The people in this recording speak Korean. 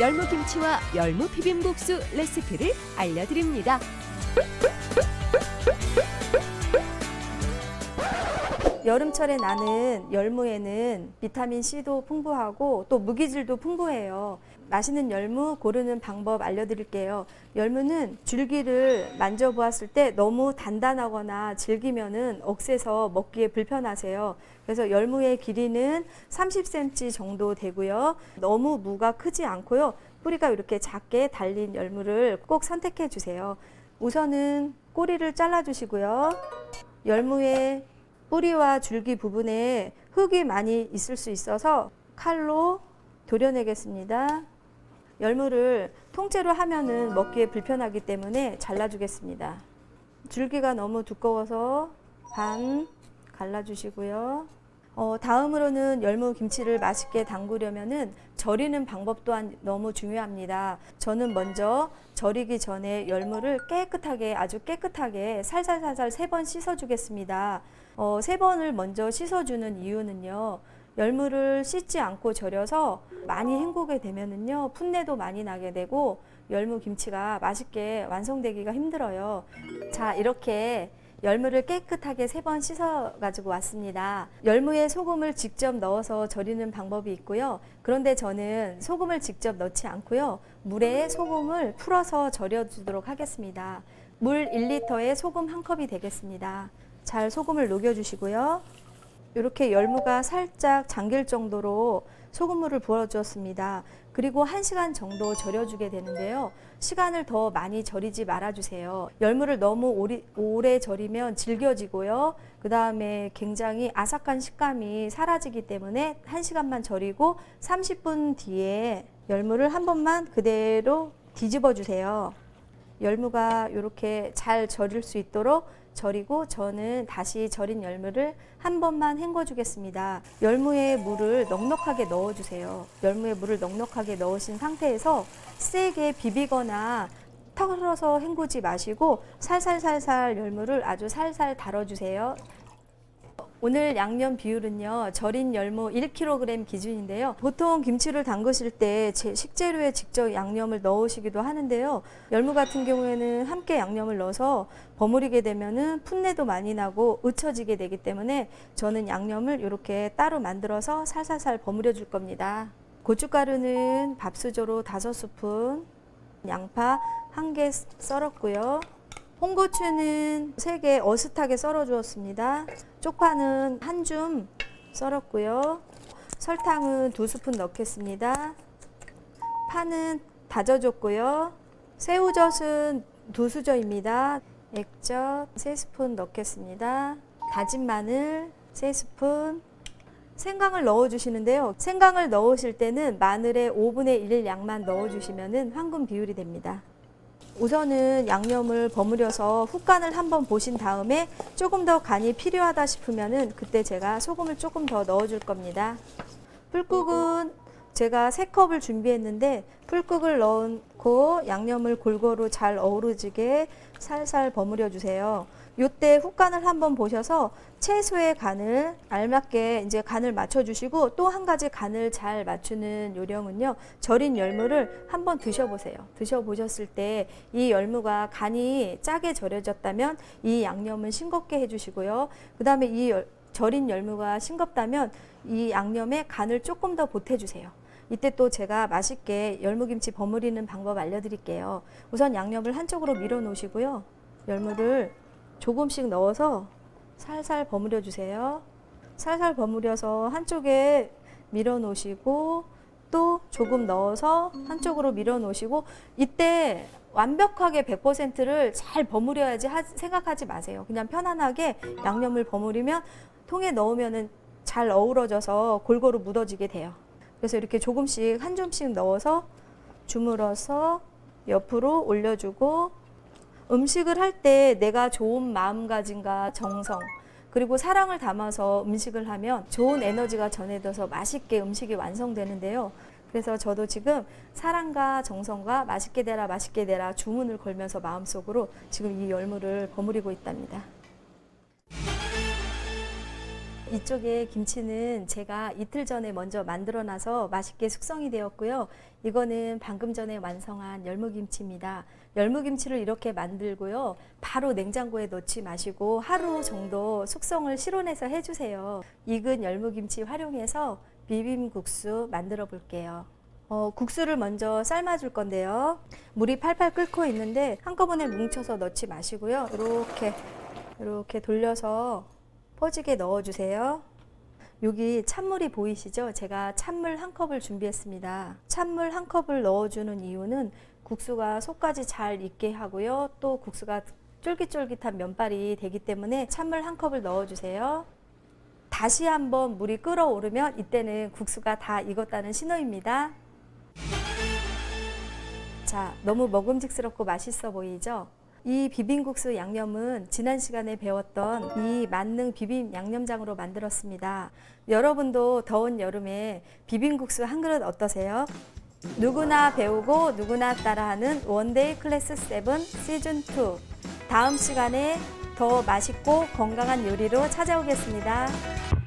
열무김치와 열무 비빔국수 레시피를 알려드립니다. 여름철에 나는 열무에는 비타민 C도 풍부하고 또 무기질도 풍부해요. 맛있는 열무 고르는 방법 알려드릴게요. 열무는 줄기를 만져보았을 때 너무 단단하거나 질기면은 억세서 먹기에 불편하세요. 그래서 열무의 길이는 30cm 정도 되고요. 너무 무가 크지 않고요. 뿌리가 이렇게 작게 달린 열무를 꼭 선택해 주세요. 우선은 꼬리를 잘라 주시고요. 열무의 뿌리와 줄기 부분에 흙이 많이 있을 수 있어서 칼로 도려내겠습니다. 열무를 통째로 하면은 먹기에 불편하기 때문에 잘라주겠습니다. 줄기가 너무 두꺼워서 반 갈라주시고요. 어, 다음으로는 열무 김치를 맛있게 담그려면은 절이는 방법 또한 너무 중요합니다. 저는 먼저 절이기 전에 열무를 깨끗하게 아주 깨끗하게 살살살살 세 번 씻어주겠습니다. 어, 세 번을 먼저 씻어주는 이유는요. 열무를 씻지 않고 절여서 많이 헹구게 되면은요 풋내도 많이 나게 되고 열무 김치가 맛있게 완성되기가 힘들어요. 자 이렇게 열무를 깨끗하게 세 번 씻어 가지고 왔습니다. 열무에 소금을 직접 넣어서 절이는 방법이 있고요. 그런데 저는 소금을 직접 넣지 않고요. 물에 소금을 풀어서 절여 주도록 하겠습니다. 물 1리터에 소금 한 컵이 되겠습니다. 잘 소금을 녹여 주시고요. 이렇게 열무가 살짝 잠길 정도로 소금물을 부어 주었습니다. 그리고 1시간 정도 절여주게 되는데요. 시간을 더 많이 절이지 말아주세요. 열무를 너무 오리, 오래 절이면 질겨지고요. 그 다음에 굉장히 아삭한 식감이 사라지기 때문에 1시간만 절이고 30분 뒤에 열무를 한 번만 그대로 뒤집어 주세요. 열무가 이렇게 잘 절일 수 있도록 절이고 저는 다시 절인 열무를 한 번만 헹궈 주겠습니다. 열무에 물을 넉넉하게 넣어 주세요. 열무에 물을 넉넉하게 넣으신 상태에서 세게 비비거나 털어서 헹구지 마시고 살살살살 열무를 아주 살살 달아 주세요. 오늘 양념 비율은요, 절인 열무 1kg 기준인데요. 보통 김치를 담그실 때제 식재료에 직접 양념을 넣으시기도 하는데요. 열무 같은 경우에는 함께 양념을 넣어서 버무리게 되면은 풋내도 많이 나고 으쳐지게 되기 때문에 저는 양념을 이렇게 따로 만들어서 살살살 버무려 줄 겁니다. 고춧가루는 밥수저로 다섯 스푼, 양파 한개 썰었고요. 홍고추는 세개 어슷하게 썰어 주었습니다. 쪽파는 한 줌 썰었고요. 설탕은 두 스푼 넣겠습니다. 파는 다져줬고요. 새우젓은 두 수저입니다. 액젓 세 스푼 넣겠습니다. 다진 마늘 세 스푼. 생강을 넣어 주시는데요. 생강을 넣으실 때는 마늘의 5분의 1 양만 넣어 주시면 황금 비율이 됩니다. 우선은 양념을 버무려서 훅간을 한번 보신 다음에 조금 더 간이 필요하다 싶으면은 그때 제가 소금을 조금 더 넣어 줄 겁니다. 풀국은 제가 세 컵을 준비했는데 풀국을 넣고 양념을 골고루 잘 어우러지게 살살 버무려 주세요. 요때 훅간을 한번 보셔서 채소의 간을 알맞게 이제 간을 맞춰 주시고 또 한 가지 간을 잘 맞추는 요령은요. 절인 열무를 한번 드셔 보세요. 드셔 보셨을 때 이 열무가 간이 짜게 절여졌다면 이 양념은 싱겁게 해 주시고요. 그다음에 이 열- 절인 열무가 싱겁다면 이 양념에 간을 조금 더 보태 주세요. 이때 또 제가 맛있게 열무김치 버무리는 방법 알려드릴게요. 우선 양념을 한쪽으로 밀어 놓으시고요. 열무를 조금씩 넣어서 살살 버무려 주세요. 살살 버무려서 한쪽에 밀어 놓으시고 또 조금 넣어서 한쪽으로 밀어 놓으시고 이때 완벽하게 100%를 잘 버무려야지 하- 생각하지 마세요. 그냥 편안하게 양념을 버무리면 통에 넣으면은 잘 어우러져서 골고루 묻어지게 돼요. 그래서 이렇게 조금씩 한 줌씩 넣어서 주물어서 옆으로 올려주고 음식을 할 때 내가 좋은 마음가짐과 정성 그리고 사랑을 담아서 음식을 하면 좋은 에너지가 전해져서 맛있게 음식이 완성되는데요. 그래서 저도 지금 사랑과 정성과 맛있게 되라 맛있게 되라 주문을 걸면서 마음속으로 지금 이 열무를 버무리고 있답니다. 이쪽에 김치는 제가 이틀 전에 먼저 만들어 놔서 맛있게 숙성이 되었고요. 이거는 방금 전에 완성한 열무김치입니다. 열무김치를 이렇게 만들고요. 바로 냉장고에 넣지 마시고 하루 정도 숙성을 실온해서 해주세요. 익은 열무김치 활용해서 비빔국수 만들어 볼게요. 어, 국수를 먼저 삶아줄 건데요. 물이 팔팔 끓고 있는데 한꺼번에 뭉쳐서 넣지 마시고요. 이렇게 이렇게 돌려서 퍼지게 넣어주세요. 여기 찬물이 보이시죠? 제가 찬물 한 컵을 준비했습니다. 찬물 한 컵을 넣어주는 이유는 국수가 속까지 잘 익게 하고요. 또 국수가 쫄깃쫄깃한 면발이 되기 때문에 찬물 한 컵을 넣어주세요. 다시 한번 물이 끓어오르면 이때는 국수가 다 익었다는 신호입니다. 자, 너무 먹음직스럽고 맛있어 보이죠? 이 비빔국수 양념은 지난 시간에 배웠던 이 만능 비빔 양념장으로 만들었습니다. 여러분도 더운 여름에 비빔국수 한 그릇 어떠세요? 누구나 배우고 누구나 따라하는 원데이 클래스 7 시즌 2. 다음 시간에 더 맛있고 건강한 요리로 찾아오겠습니다.